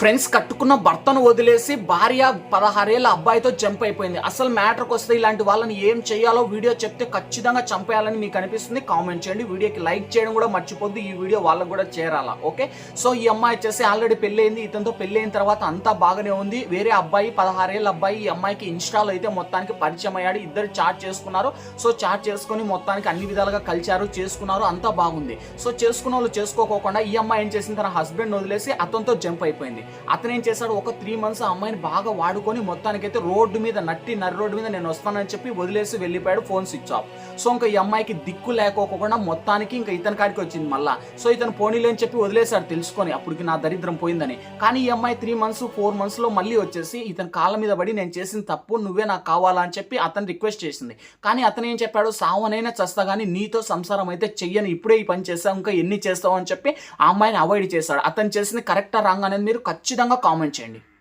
Friends కట్టుకున్న భర్తను వదిలేసి భార్య పదహారేళ్ళ అబ్బాయితో జంప్ అయిపోయింది. అసలు మ్యాటర్కి వస్తే ఇలాంటి వాళ్ళని ఏం చేయాలో వీడియో చెప్తే ఖచ్చితంగా చంపేయాలని మీకు అనిపిస్తుంది. కామెంట్ చేయండి. వీడియోకి లైక్ చేయడం కూడా మర్చిపోద్దు. ఈ వీడియో వాళ్ళకు కూడా చేరాలా? ఓకే? సో ఈ అమ్మాయి వచ్చేసి ఆల్రెడీ పెళ్ళయింది ఇతనితో పెళ్ళైన తర్వాత అంతా బాగానే ఉంది. వేరే అబ్బాయి పదహారేళ్ళ అబ్బాయి ఈ అమ్మాయికి ఇన్స్టాల్ అయితే మొత్తానికి పరిచయం అయ్యాడు. ఇద్దరు చాట్ చేసుకున్నారు. సో చాట్ చేసుకుని మొత్తానికి అన్ని విధాలుగా కలిచారు చేసుకున్నారు. అంతా బాగుంది. సో చేసుకున్న వాళ్ళు చేసుకోకోకుండా ఈ అమ్మాయి ఏం చేసింది? తన హస్బెండ్ వదిలేసి అతనితో జంప్ అయిపోయింది. అతను ఏం చేశాడు? ఒక త్రీ మంత్స్ ఆ అమ్మాయిని బాగా వాడుకొని మొత్తానికైతే రోడ్డు మీద నట్టి నర్రి రోడ్డు మీద నేను వస్తానని చెప్పి వదిలేసి వెళ్ళిపోయాడు ఫోన్ స్విచ్ ఆఫ్. సో ఇంకా ఈ అమ్మాయికి దిక్కు లేకోకుండా మొత్తానికి ఇంకా ఇతని కాడికి వచ్చింది మళ్ళా. సో ఇతను పోనీలే అని చెప్పి వదిలేశాడు తెలుసుకొని అప్పటికి నా దరిద్రం పోయిందని. కానీ ఈ అమ్మాయి త్రీ మంత్స్ ఫోర్ మంత్స్లో మళ్ళీ వచ్చేసి ఇతని కాళ్ళ మీద పడి నేను చేసిన తప్పు నువ్వే నాకు కావాలా అని చెప్పి అతను రిక్వెస్ట్ చేసింది. కానీ అతను ఏం చెప్పాడు? సావనైనా చస్తా కానీ నీతో సంసారం అయితే చెయ్యను. ఇప్పుడే ఈ పని చేస్తావు ఇంకా ఎన్ని చేస్తావు అని చెప్పి ఆ అమ్మాయిని అవాయిడ్ చేశాడు. అతను చేసింది కరెక్టా రాంగ్ అనేది మీరు ఖచ్చితంగా కామెంట్ చేయండి.